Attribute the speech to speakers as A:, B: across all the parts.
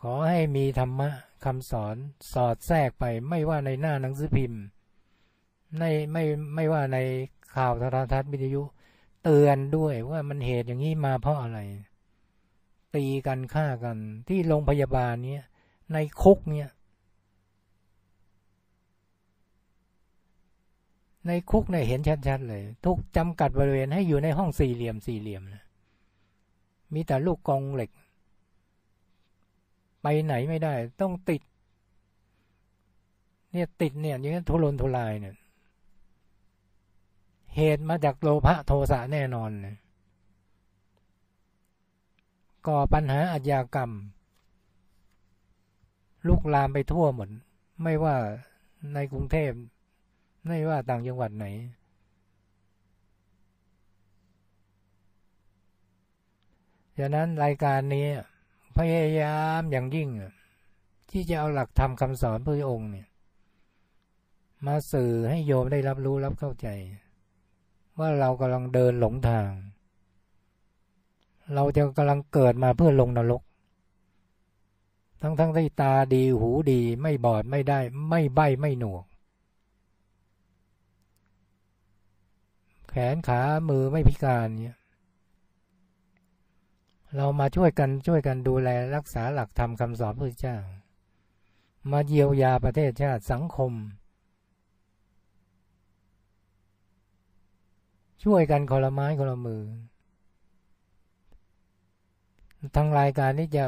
A: ขอให้มีธรรมะคำสอนสอดแทรกไปไม่ว่าในหน้าหนังสือพิมพ์ในไม่ไม่ว่าในข่าวโทรทัศน์วิทยุ เตือนด้วยว่ามันเหตุอย่างนี้มาเพราะอะไร ตีกันฆ่ากัน ที่โรงพยาบาลเนี้ยในคุกเนี่ย ในคุกเนี่ยเห็นชัดๆเลยทุกจำกัดบริเวณให้อยู่ในห้องสี่เหลี่ยมสี่เหลี่ยมนะมีแต่ลูกกองเหล็ก ไปไหนไม่ได้ ต้องติด เนี่ยติดเนี่ยอย่างนี้ทุรนทุรายเนี่ย เหตุมาจากโลภะโทสะแน่นอนเลยก่อปัญหาอาชญากรรม ลุกลามไปทั่วหมด ไม่ว่าในกรุงเทพไม่ว่าต่างจังหวัดไหน ฉะนั้นรายการนี้ พยายามอย่างยิ่งที่จะเอาหลักธรรมคำสอนพระองค์เนี่ย มาสื่อให้โยมได้รับรู้รับเข้าใจ ว่าเรากำลังเดินหลงทาง เราจะกำลังเกิดมาเพื่อลงนรก ทั้งทั้งที่ตาดีหูดีไม่บอดไม่ได้ ไม่ใบไม่หนวก แขนขามือไม่พิการเนี่ย เรามาช่วยกันช่วยกันดูแลรักษาหลักธรรมคำสอนพระเจ้า มาเยียวยาประเทศชาติสังคม ช่วยกันคนละไม้คนละมือทางรายการนี้จะ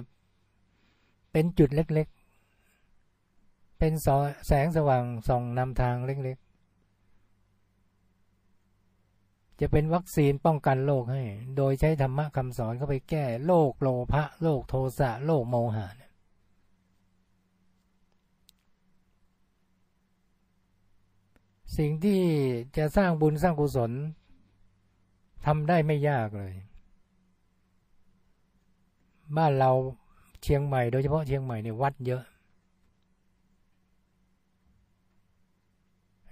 A: เป็นจุดเล็กๆ เป็นแสงสว่างส่องนำทางเล็ก จะเป็นวัคซีนป้องกันโรคให้ โดยใช้ธรรมะคำสอนเข้าไปแก้โรคโลภะโรคโทสะโรคโมหะสิ่งที่จะสร้างบุญสร้างกุศลทำได้ไม่ยากเลย บ้านเราเชียงใหม่ โดยเฉพาะเชียงใหม่เนี่ยวัดเยอะ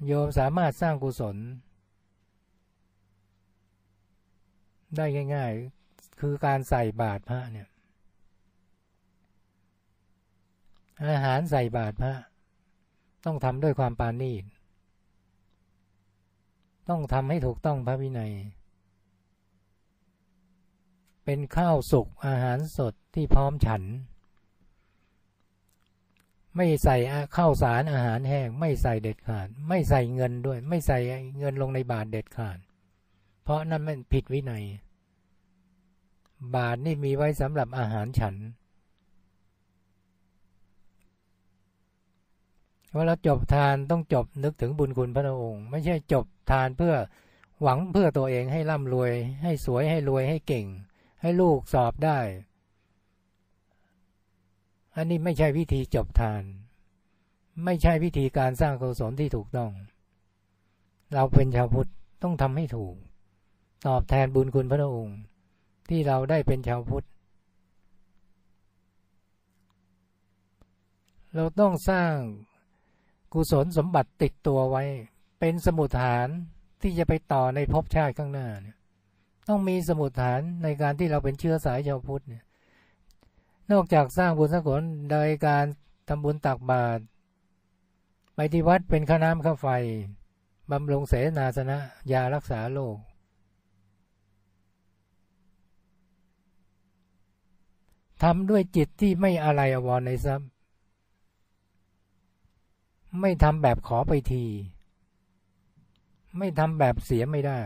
A: โยมสามารถสร้างกุศล ได้ง่าย ๆ คือการใส่บาตรพระเนี่ย อาหารใส่บาตรพระ ต้องทำด้วยความปานีตต้องทำให้ถูกต้องพระวินัย เป็นข้าวสุกอาหารสดที่พร้อมฉัน ไม่ใส่ข้าวสารอาหารแห้ง ไม่ใส่เด็ดขาด ไม่ใส่เงินด้วย ไม่ใส่เงินลงในบาทเด็ดขาด เพราะนั่นมันผิดวินัย บาทนี่มีไว้สำหรับอาหารฉันว่าเวลาจบทานต้องจบนึกถึงบุญคุณพระองค์ ไม่ใช่จบทานเพื่อหวังเพื่อตัวเองให้ร่ำรวย ให้สวยให้รวยให้เก่ง ให้ลูกสอบได้ อันนี้ไม่ใช่วิธีจบทาน ไม่ใช่วิธีการสร้างกุศลที่ถูกต้อง เราเป็นชาวพุทธต้องทำให้ถูก ตอบแทนบุญคุณพระองค์ ที่เราได้เป็นชาวพุทธ เราต้องสร้างกุศลสมบัติติดตัวไว้ เป็นสมุดฐานที่จะไปต่อในภพชาติข้างหน้าเนี่ยต้องมีสมุดฐานในการที่เราเป็นเชื้อสายชาวพุทธเนี่ยนอกจากสร้างบุญสังลโดยการทำบุญตักบาตรไปที่วัดเป็นข้าน้ำข้าไฟบำรุงเสนาสนะยารักษาโรค ทำด้วยจิตที่ไม่อะไรอวรในทรัพย์ไม่ทำแบบขอไปที ไม่ทำแบบเสียไม่ได้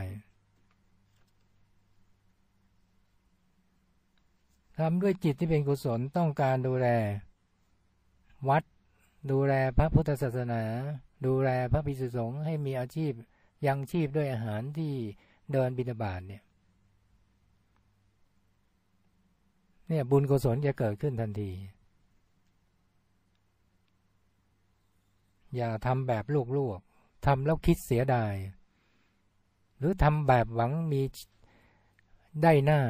A: ทำด้วยจิตที่เป็นกุศลต้องการดูแล วัด ดูแลพระพุทธศาสนา ดูแลพระภิกษุสงฆ์ให้มีอาชีพยังชีพด้วยอาหารที่เดินบิณฑบาตเนี่ย เนี่ยบุญกุศลจะเกิดขึ้นทันที อย่าทำแบบลูกๆทำแล้วคิดเสียดาย หรือทำแบบหวังมีได้หน้า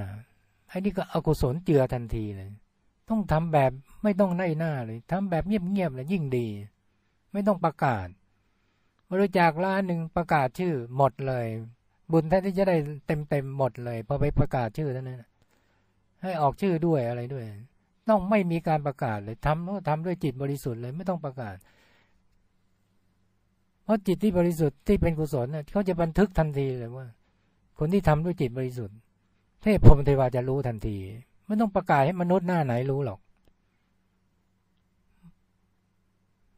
A: ไอ้นี่ก็อกุศลเจือทันทีเลย ต้องทำแบบไม่ต้องได้หน้าเลยทำแบบเงียบๆเลยยิ่งดี ไม่ต้องประกาศบริจาคล้านหนึ่งประกาศชื่อหมดเลย บุญแท้ที่จะได้เต็มๆหมดเลยพอไปประกาศชื่อเท่านั้น ให้ออกชื่อด้วยอะไรด้วย ต้องไม่มีการประกาศเลยทำก็ทำด้วยจิตบริสุทธิ์เลยไม่ต้องประกาศ เพราะจิตที่บริสุทธิ์ที่เป็นกุศลเนี่ยเขาจะบันทึกทันทีเลยว่า คนที่ทำด้วยจิตบริสุทธิ์ เทพพรหมเทวาจะรู้ทันทีไม่ต้องประกาศให้มนุษย์หน้าไหนรู้หรอก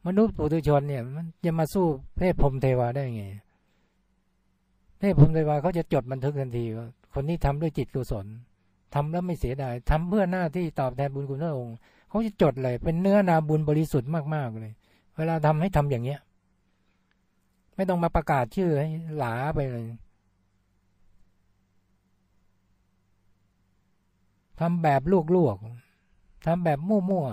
A: มนุษย์ปุถุชนเนี่ย มันจะมาสู้เทพพรหมเทวาได้ไงเทพพรหมเทวาเขาจะจดบันทึกทันทีว่าคนที่ทำด้วยจิตกุศล ทำแล้วไม่เสียดายทำเพื่อหน้าที่ตอบแทนบุญคุณพระองค์เขาจะจดเลย เป็นเนื้อนาบุญบริสุทธิ์มากๆเลย เวลาทำให้ทำอย่างเนี้ย ไม่ต้องมาประกาศชื่อให้หลาไปเลยทำแบบลวกๆทำแบบมั่ว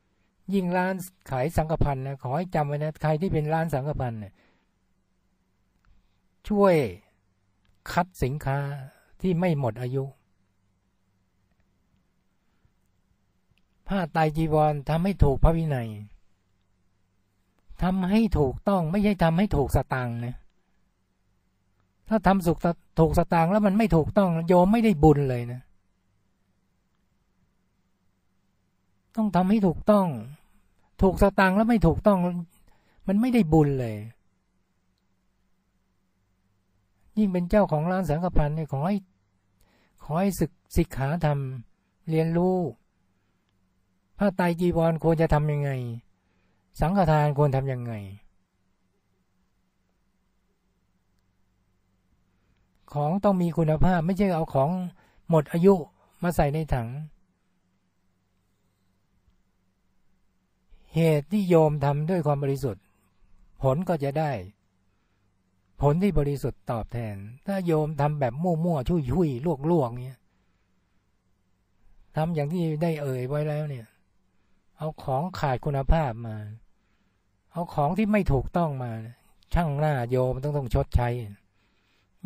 A: ๆ ยิ่งร้านขายสังกพันนะขอให้จำไว้นะ ใครที่เป็นร้านสังกพันเนี่ยช่วยคัดสินค้าที่ไม่หมดอายุ ผ้าไตจีวรทำให้ถูกพระวินัยทำให้ถูกต้องไม่ใช่ทำให้ถูกสตังค์นะถ้าทำสุกถูกสตางค์แล้วมันไม่ถูกต้องโยมไม่ได้บุญเลยนะ ต้องทำให้ถูกต้อง ถูกสตางค์แล้วไม่ถูกต้อง มันไม่ได้บุญเลย ยิ่งเป็นเจ้าของร้านสังฆพันธ์เนี่ยขอให้ขอให้ศึกศิกขาธรรม เรียนรู้ ผ้าไตจีวรควรจะทำยังไง สังฆทานควรทำยังไง ของต้องมีคุณภาพไม่ใช่เอาของหมดอายุมาใส่ในถัง เหตุที่โยมทำด้วยความบริสุทธิ์ ผลก็จะได้ ผลที่บริสุทธิ์ตอบแทน ถ้าโยมทำแบบมั่วๆชุยๆลวกๆเนี้ยทำอย่างที่ได้เอ่ยไว้แล้วเนี่ย เอาของขาดคุณภาพมา เอาของที่ไม่ถูกต้องมา ช่างหน้าโยมต้องต้องชดใช้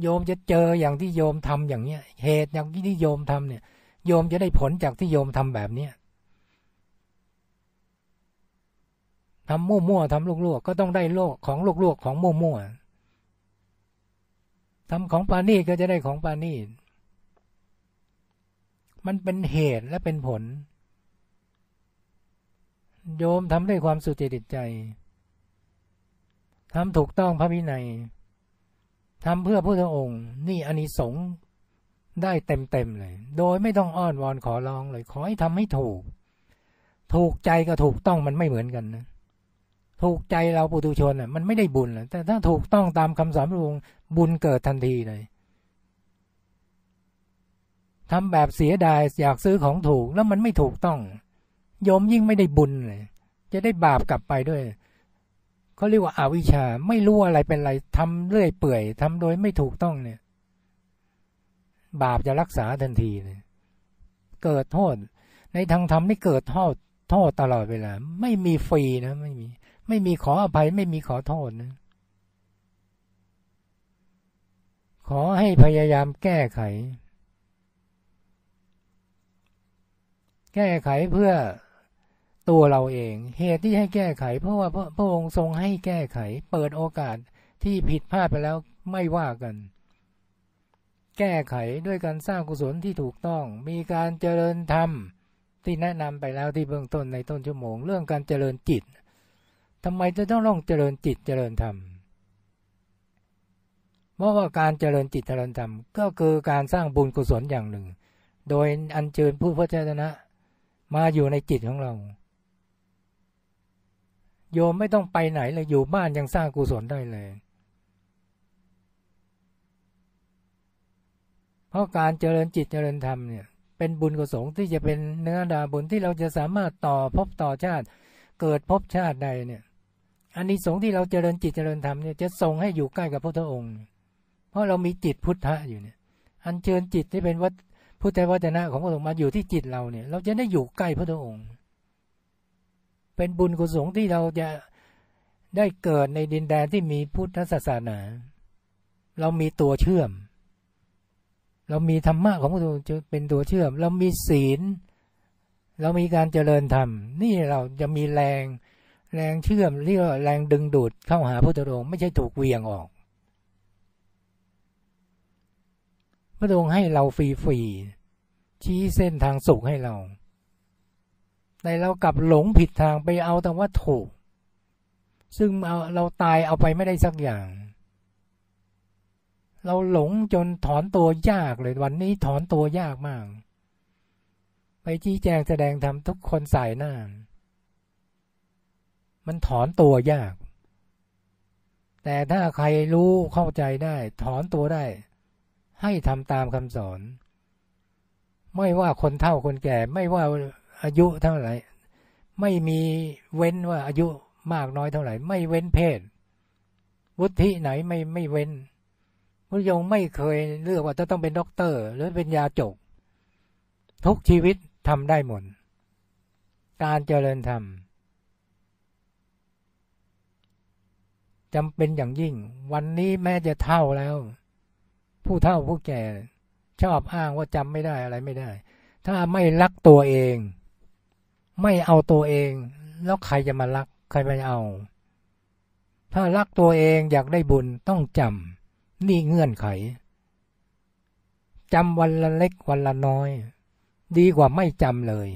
A: โยมจะเจออย่างที่โยมทำอย่างเนี้ย เหตุอย่างที่โยมทำเนี่ย โยมจะได้ผลจากที่โยมทำแบบเนี้ยทำมั่วๆทำลวกๆก็ต้องได้โลกของลวกๆของมั่วๆทำของปานีก็จะได้ของปานีมันเป็นเหตุและเป็นผล โยมทำด้วยความสุจริตใจทำถูกต้องพระวินัยทำเพื่อพระองค์ นี่อานิสงส์ได้เต็มๆเลย โดยไม่ต้องอ้อนวอนขอร้องเลย ขอให้ทำให้ถูก ถูกใจกับถูกต้องมันไม่เหมือนกันนะ ถูกใจเราปุถุชนอะ มันไม่ได้บุญแต่ถ้าถูกต้องตามคำสอนพระองค์บุญเกิดทันทีเลยทำแบบเสียดายอยากซื้อของถูกแล้วมันไม่ถูกต้อง โยมยิ่งไม่ได้บุญเลยจะได้บาปกลับไปด้วยเขาเรียกว่าอาวิชชาไม่รู้อะไรเป็นอะไรทำเรื่อยเปื่อยทำโดยไม่ถูกต้องเนี่ย บาปจะรักษาทันทีเลยเกิดโทษ ในทางธรรมนี่เกิดโทษโทษตลอดเวลา ไม่มีฟรีนะ ไม่มี ไม่มีขออภัย ไม่มีขอโทษนะ ขอให้พยายามแก้ไข แก้ไขเพื่อ ตัวเราเอง เหตุที่ให้แก้ไข เพราะว่าพระองค์ทรงให้แก้ไข เปิดโอกาสที่ผิดพลาดไปแล้วไม่ว่ากัน แก้ไขด้วยการสร้างกุศลที่ถูกต้อง มีการเจริญธรรมที่แนะนำไปแล้วที่เบื้องต้นในต้นชั่วโมง เรื่องการเจริญจิตทำไมจะต้องลองเจริญจิตเจริญธรรมเพราะว่าการเจริญจิตเจริญธรรมก็คือการสร้างบุญกุศลอย่างหนึ่ง โดยอัญเชิญผู้พระเจ้านะมาอยู่ในจิตของเรา โยมไม่ต้องไปไหนเลยอยู่บ้านยังสร้างกุศลได้เลย เพราะการเจริญจิตเจริญธรรมเนี่ย เป็นบุญกุศลที่จะเป็นเนื้อดาบุญที่เราจะสามารถต่อพบต่อชาติ เกิดพบชาติใดเนี่ยอันนี้สงที่เราเจริญจิตเจริญธรรมเนี่ยจะส่งให้อยู่ใกล้กับพระพุทธองค์ เพราะเรามีจิตพุทธะอยู่เนี่ย อันเชิญจิตที่เป็นวัดพุทธวจนะของพระองค์มาอยู่ที่จิตเราเนี่ย เราจะได้อยู่ใกล้พระพุทธองค์ เป็นบุญกุศลที่เราจะได้เกิดในดินแดนที่มีพุทธศาสนา เรามีตัวเชื่อม เรามีธรรมะของพระองค์จะเป็นตัวเชื่อม เรามีศีล เรามีการเจริญธรรม นี่เราจะมีแรงแรงเชื่อมเรียกว่าแรงดึงดูดเข้าหาพระองค์ไม่ใช่ถูกเวียงออก พระองค์ให้เราฟรีๆชี้เส้นทางสุขให้เรา แต่เรากลับหลงผิดทางไปเอาแต่ว่าถูก ซึ่งเอาเราตายเอาไปไม่ได้สักอย่าง เราหลงจนถอนตัวยากเลยวันนี้ถอนตัวยากมาก ไปชี้แจงแสดงทำทุกคนใส่หน้า มันถอนตัวยาก แต่ถ้าใครรู้เข้าใจได้ ถอนตัวได้ ให้ทำตามคำสอน ไม่ว่าคนเฒ่าคนแก่ไม่ว่า อายุเท่าไหร่ ไม่มีเว้นว่าอายุมากน้อยเท่าไหร่ ไม่เว้นเพศ วุฒิไหนไม่ไม่เว้นพุทธงไม่เคยเลือกว่าจะต้องเป็นด็อกเตอร์ หรือเป็นยาจก ทุกชีวิตทำได้หมด การเจริญธรรมจำเป็นอย่างยิ่ง วันนี้แม้จะเท่าแล้ว ผู้เท่าผู้แก่ ชอบอ้างว่าจำไม่ได้อะไรไม่ได้ ถ้าไม่รักตัวเอง ไม่เอาตัวเอง แล้วใครจะมารัก ใครไปเอา ถ้ารักตัวเองอยากได้บุญต้องจำนี่เงื่อนไขจำวันละเล็กวันละน้อย ดีกว่าไม่จำเลย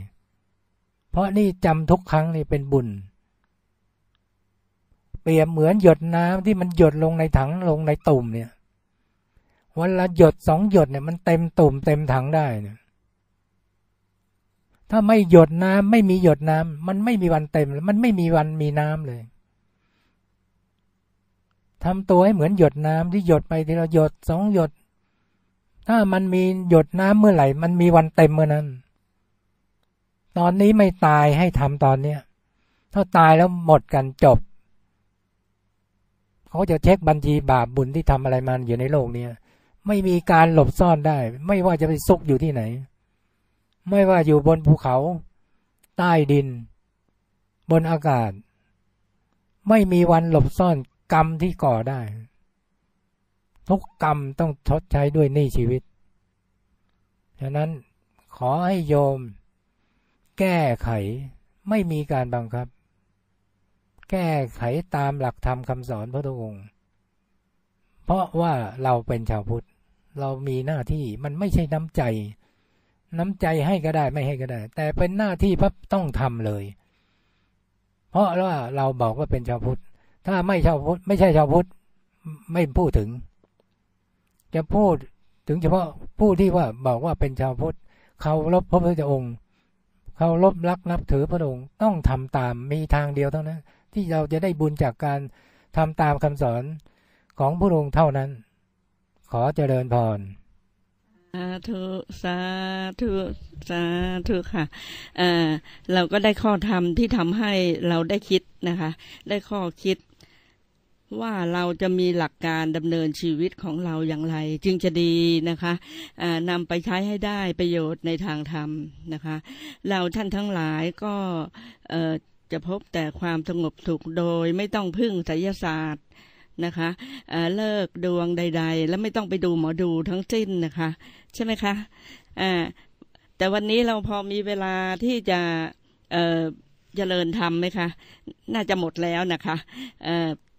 A: เพราะนี่จำทุกครั้งนี่เป็นบุญ เปรียบเหมือนหยดน้ำที่มันหยดลงในถังลงในตุ่มเนี่ย วันละหยดสองหยดเนี่ยมันเต็มตุ่มเต็มถังได้เนี่ย ถ้าไม่หยดน้ำไม่มีหยดน้ำมันไม่มีวันเต็มมันไม่มีวันมีน้ำเลยทำตัวให้เหมือนหยดน้ำที่หยดไปทีละหยดสองหยด ถ้ามันมีหยดน้ำเมื่อไหร่ มันมีวันเต็มเมื่อนั้น ตอนนี้ไม่ตายให้ทำตอนเนี้ยถ้าตายแล้วหมดกันจบเขาจะเช็คบัญชีบาปบุญที่ทำอะไรมันอยู่ในโลกนี้ไม่มีการหลบซ่อนได้ ไม่ว่าจะไปซุกอยู่ที่ไหน ไม่ว่าอยู่บนภูเขา ใต้ดิน บนอากาศ ไม่มีวันหลบซ่อนกรรมที่ก่อได้ ทุกกรรมต้องทดใช้ด้วยหนี้ชีวิตฉะนั้นขอให้โยม แก้ไขไม่มีการบังคับ แก้ไขตามหลักธรรมคำสอนพระองค์ เพราะว่าเราเป็นชาวพุทธ เรามีหน้าที่มันไม่ใช่น้ำใจ น้ำใจให้ก็ได้ไม่ให้ก็ได้ แต่เป็นหน้าที่พระต้องทำเลย เพราะว่าเราบอกว่าเป็นชาวพุทธ ถ้าไม่ชาวพุทธไม่ใช่ชาวพุทธไม่พูดถึง จะพูดถึงเฉพาะผู้ที่ว่าบอกว่าเป็นชาวพุทธเขารบพระพุทธองค์เขารบรักนับถือพระองค์ต้องทำตามมีทางเดียวเท่านั้น ที่เราจะได้บุญจากการทำตามคำสอนของพระองค์เท่านั้น ขอเจริญพร
B: ธุสาธุสาธุค่ะเราก็ได้ข้อธรรมที่ทำให้เราได้คิดนะคะ ได้ข้อคิดว่าเราจะมีหลักการดำเนินชีวิตของเราอย่างไร จึงจะดีนะคะนำไปใช้ให้ได้ประโยชน์ในทางธรรมนะคะ เราท่านทั้งหลายก็จะพบแต่ความสงบสุขโดยไม่ต้องพึ่งไสยศาสตร์ นะคะเลิกดวงใด ๆ แล้วไม่ต้องไปดูหมอดูทั้งสิ้นนะคะ ใช่ไหมคะแต่วันนี้เราพอมีเวลาที่จะเจริญธรรมไหมคะ น่าจะหมดแล้วนะคะ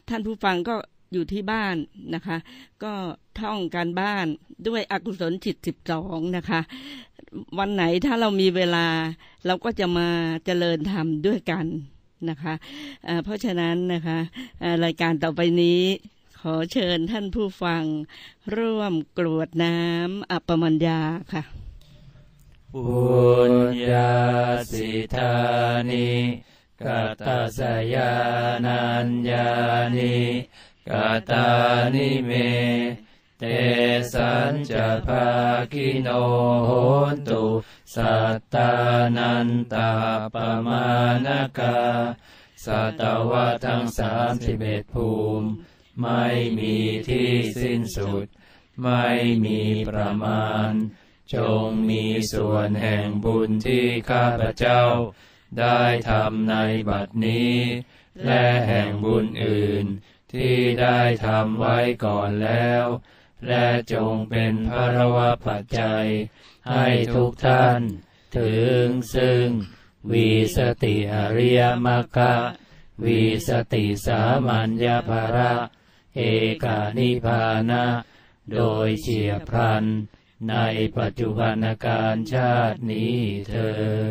B: ท่านผู้ฟังก็อยู่ที่บ้านนะคะ ก็ท่องการบ้านด้วยอกุศลจิตสิบสองนะคะ วันไหนถ้าเรามีเวลาเราก็จะมาเจริญธรรมด้วยกัน นะคะะเพราะฉะนั้นนะคะรายการต่อไปนี้ขอเชิญท่านผู้ฟังร่วมกรวดน้ำอัปมัญญาค่ะ
C: ปุญญาสิธานิกัตสยานัญญานิกัตานิเม เตสัญจะภาคิโนโหตุสัตตานันตาปมานกาสัตวะทั้งสามสิบเอ็ดภูมิ ไม่มีที่สิ้นสุด ไม่มีประมาณ จงมีส่วนแห่งบุญที่ข้าพเจ้า ได้ทำในบัดนี้ และแห่งบุญอื่นที่ได้ทำไว้ก่อนแล้ว และจงเป็นพระวปัจจัย ให้ทุกท่าน ถึงซึ่ง วีสติอริยมรรควีสติสามัญญาภระ เอกานิพานะโดยเฉียบพลัน ในปัจจุบันการชาตินี้เธอ